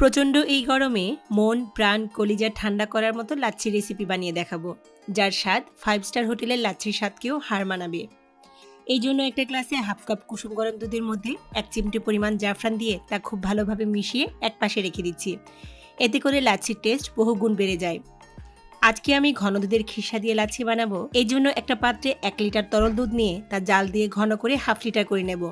প্রচণ্ড এই গরমে মন, প্রাণ, কলিজা ঠান্ডা করার মতো লাচ্ছি রেসিপি বানিয়ে দেখাবো, যার স্বাদ ফাইভ স্টার হোটেলের লাচ্ছির স্বাদকেও হার মানাবে। এই জন্য একটা গ্লাসে হাফ কাপ কুসুম গরম দুধের মধ্যে এক চিমটে পরিমাণ জাফরান দিয়ে তা খুব ভালোভাবে মিশিয়ে এক পাশে রেখে দিচ্ছি। এতে করে লাচ্ছির টেস্ট বহু গুণ বেড়ে যায়। আজকে আমি ঘন দুধের খিসা দিয়ে লাচ্ছি বানাবো এই জন্য একটা পাত্রে এক লিটার তরল দুধ নিয়ে তা জাল দিয়ে ঘন করে হাফ লিটার করে নেব।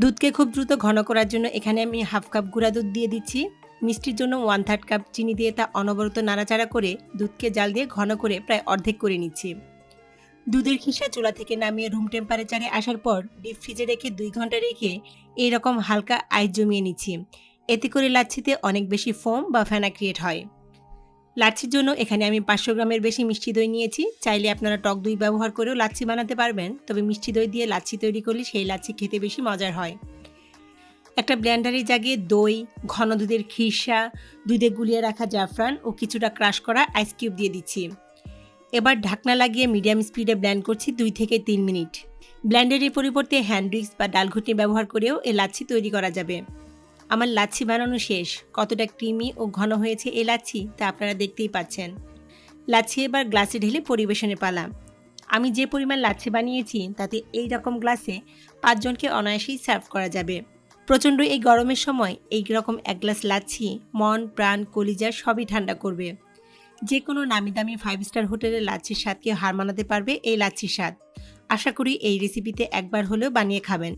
দুধকে খুব দ্রুত ঘন করার জন্য এখানে আমি হাফ কাপ গুঁড়া দুধ দিয়ে দিচ্ছি। মিষ্টির জন্য ওয়ান থার্ড কাপ চিনি দিয়ে তা অনবরত নাড়াচাড়া করে দুধকে জাল দিয়ে ঘন করে প্রায় অর্ধেক করে নিচ্ছি। দুধের খিসা চুলা থেকে নামিয়ে রুম টেম্পারেচারে আসার পর ডিপ ফ্রিজে রেখে দুই ঘণ্টা রেখে এইরকম হালকা আইস জমিয়ে নিচ্ছি। এতে করে লাচ্ছিতে অনেক বেশি ফোম বা ফেনা ক্রিয়েট হয়। লাচ্ছির জন্য এখানে আমি পাঁচশো গ্রামের বেশি মিষ্টি দই নিয়েছি। চাইলে আপনারা টক দই ব্যবহার করেও লাচ্ছি বানাতে পারবেন। তবে মিষ্টি দই দিয়ে লাচ্ছি তৈরি করলে সেই লাচ্ছি খেতে বেশি মজার হয়। একটা ব্ল্যান্ডারে জাগিয়ে দই, ঘন দুধের খিরসা, দুধে গুলিয়ে রাখা জাফরান ও কিছুটা ক্রাশ করা আইস কিউব দিয়ে দিচ্ছি। এবার ঢাকনা লাগিয়ে মিডিয়াম স্পিডে ব্ল্যান্ড করছি দুই থেকে তিন মিনিট। ব্ল্যান্ডারের পরিবর্তে হ্যান্ড উইক্স বা ডালঘুটনি ব্যবহার করেও এই লাচ্ছি তৈরি করা যাবে। আমার লাচ্ছি বানানো শেষ। কতটা ক্রিমি ও ঘন হয়েছে এই লাচ্ছি তা আপনারা দেখতেই পাচ্ছেন। লাচ্ছি এবার গ্লাসে ঢেলে পরিবেশনে পালা। আমি যে পরিমাণ লাচ্ছি বানিয়েছি, তাতে এই রকম গ্লাসে পাঁচজনকে অনায়াসেই সার্ভ করা যাবে। প্রচণ্ড এই গরমের সময় এই রকম এক গ্লাস লাচ্ছি মন, প্রাণ, কলিজা সবই ঠান্ডা করবে। যে কোনো নামি দামি ফাইভ স্টার হোটেলের লাচ্ছির স্বাদকে হার মানাতে পারবে এই লাচ্ছির স্বাদ। আশা করি এই রেসিপিতে একবার হলেও বানিয়ে খাবেন।